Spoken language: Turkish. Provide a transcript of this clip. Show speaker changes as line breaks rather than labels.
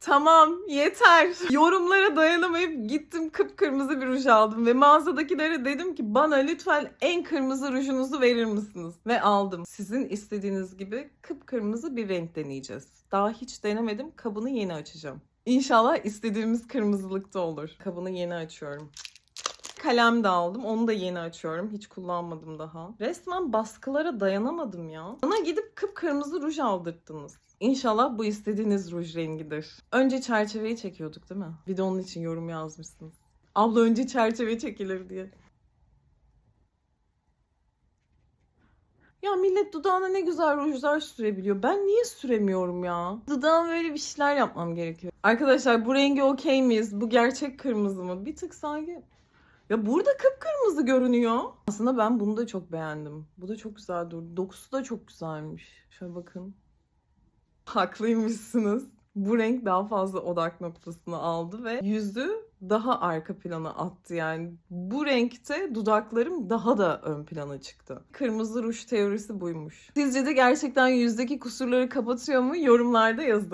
Tamam yeter. Yorumlara dayanamayıp gittim kıpkırmızı bir ruj aldım ve mağazadakilere dedim ki bana lütfen en kırmızı rujunuzu verir misiniz? Ve aldım. Sizin istediğiniz gibi kıpkırmızı bir renk deneyeceğiz. Daha hiç denemedim. Kabını yeni açacağım. İnşallah istediğimiz kırmızılıkta olur. Kabını yeni açıyorum. Kalem de aldım. Onu da yeni açıyorum. Hiç kullanmadım daha. Resmen baskılara dayanamadım ya. Bana gidip kıpkırmızı ruj aldırttınız. İnşallah bu istediğiniz ruj rengidir. Önce çerçeveyi çekiyorduk değil mi? Bir de onun için yorum yazmışsınız. Abla önce çerçeve çekilir diye. Ya millet dudağına ne güzel rujlar sürebiliyor. Ben niye süremiyorum ya? Dudağıma böyle bir şeyler yapmam gerekiyor. Arkadaşlar bu rengi okey miyiz? Bu gerçek kırmızı mı? Bir tık sanki... Ya burada kıpkırmızı görünüyor. Aslında ben bunu da çok beğendim. Bu da çok güzel durdu. Dokusu da çok güzelmiş. Şöyle bakın. Haklıymışsınız. Bu renk daha fazla odak noktasını aldı ve yüzü daha arka plana attı yani. Bu renkte dudaklarım daha da ön plana çıktı. Kırmızı ruj teorisi buymuş. Sizce de gerçekten yüzdeki kusurları kapatıyor mu? Yorumlarda yazın.